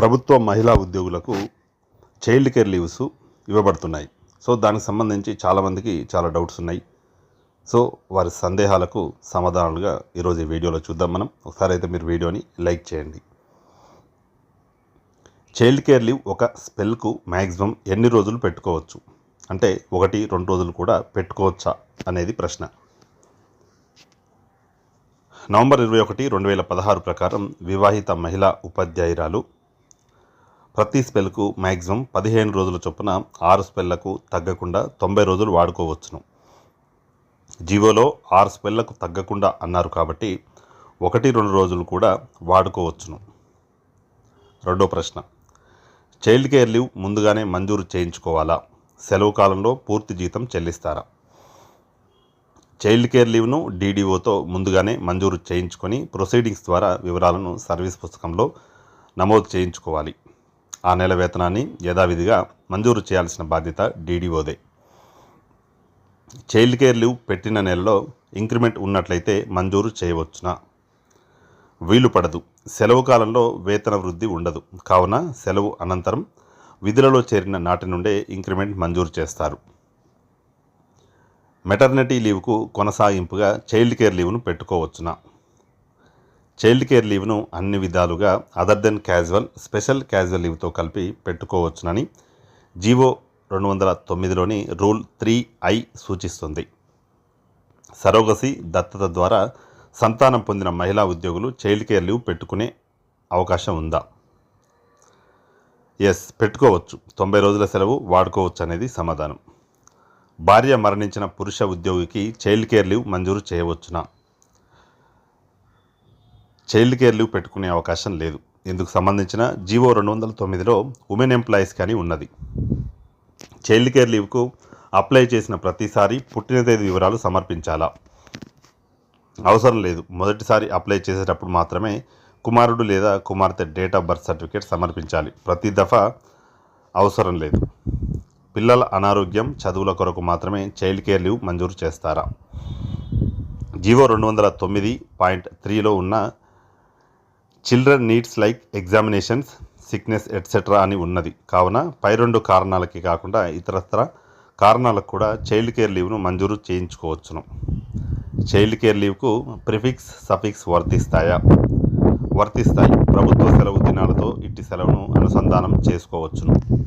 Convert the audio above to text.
ప్రభుత్వ మహిళా ఉద్యోగులకు చైల్డ్ కేర్ లీవ్స్ ఇవ్వబడుతున్నాయి. సో దానికి సంబంధించి చాలామందికి చాలా డౌట్స్ ఉన్నాయి. సో వారి సందేహాలకు సమాధానాలుగా ఈరోజు ఈ వీడియోలో చూద్దాం మనం. ఒకసారి అయితే మీరు వీడియోని లైక్ చేయండి. చైల్డ్ కేర్ లీవ్ ఒక స్పెల్కు మ్యాక్సిమం ఎన్ని రోజులు పెట్టుకోవచ్చు? అంటే ఒకటి రెండు రోజులు కూడా పెట్టుకోవచ్చా అనేది ప్రశ్న. నవంబర్ ఇరవై ఒకటి రెండు వేల పదహారు ప్రకారం వివాహిత మహిళా ఉపాధ్యాయురాలు ప్రతి స్పెల్కు మ్యాక్సిమం పదిహేను రోజుల చొప్పున ఆరు స్పెల్లకు తగ్గకుండా తొంభై రోజులు వాడుకోవచ్చును. జీవోలో ఆరు స్పెల్లకు తగ్గకుండా అన్నారు కాబట్టి ఒకటి రెండు రోజులు కూడా వాడుకోవచ్చును. రెండో ప్రశ్న. చైల్డ్ కేర్ లీవ్ ముందుగానే మంజూరు చేయించుకోవాలా? సెలవు కాలంలో పూర్తి జీతం చెల్లిస్తారా? చైల్డ్ కేర్ లీవ్ను డీడీఓతో ముందుగానే మంజూరు చేయించుకొని ప్రొసీడింగ్స్ ద్వారా వివరాలను సర్వీస్ పుస్తకంలో నమోదు చేయించుకోవాలి. ఆ నెల వేతనాన్ని యథావిధిగా మంజూరు చేయాల్సిన బాధ్యత డీడీఓదే. చైల్డ్ కేర్ లీవ్ పెట్టిన నెలలో ఇంక్రిమెంట్ ఉన్నట్లయితే మంజూరు చేయవచ్చునా? వీలు పడదు. సెలవు కాలంలో వేతన వృద్ధి ఉండదు. కావున సెలవు అనంతరం విధులలో చేరిన నాటి నుండే ఇంక్రిమెంట్ మంజూరు చేస్తారు. మెటర్నిటీ లీవ్కు కొనసాగింపుగా చైల్డ్ కేర్ లీవ్ను పెట్టుకోవచ్చునా? చైల్డ్ కేర్ లీవ్ను అన్ని విధాలుగా other than casual special casual లీవ్తో కలిపి పెట్టుకోవచ్చునని జీవో రెండు వందల తొమ్మిదిలోని రూల్ త్రీ ఐ సూచిస్తుంది. సరోగసి దత్తత ద్వారా సంతానం పొందిన మహిళా ఉద్యోగులు చైల్డ్ కేర్ లీవ్ పెట్టుకునే అవకాశం ఉందా? ఎస్ పెట్టుకోవచ్చు. తొంభై రోజుల సెలవు వాడుకోవచ్చు అనేది సమాధానం. భార్య మరణించిన పురుష ఉద్యోగికి చైల్డ్ కేర్ లీవ్ మంజూరు చేయవచ్చునా? చైల్డ్ కేర్ లీవ్ పెట్టుకునే అవకాశం లేదు. ఇందుకు సంబంధించిన జీవో రెండు వందల తొమ్మిదిలో ఉమెన్ ఎంప్లాయీస్ కానీ ఉన్నది. చైల్డ్ కేర్ లీవ్కు అప్లై చేసిన ప్రతిసారి పుట్టిన తేదీ వివరాలు సమర్పించాలా? అవసరం లేదు. మొదటిసారి అప్లై చేసేటప్పుడు మాత్రమే కుమారుడు లేదా కుమార్తె డేట్ ఆఫ్ బర్త్ సర్టిఫికేట్ సమర్పించాలి. ప్రతి దఫా అవసరం లేదు. పిల్లల అనారోగ్యం చదువుల కొరకు మాత్రమే చైల్డ్ కేర్ లీవ్ మంజూరు చేస్తారా? జీవో రెండు వందల తొమ్మిది పాయింట్ త్రీలో ఉన్న children needs like examinations sickness etcetera అని ఉన్నది. కావున పై రెండు కారణాలకి కాకుండా ఇతరత్ర కారణాలకు కూడా చైల్డ్ కేర్ లీవ్ను మంజూరు చేయించుకోవచ్చును. చైల్డ్ కేర్ లీవ్కు ప్రిఫిక్స్ సఫిక్స్ వర్తిస్తాయా? వర్తిస్తాయి. ప్రభుత్వ సెలవు దినాలతో ఇట్టి సెలవును అనుసంధానం చేసుకోవచ్చును.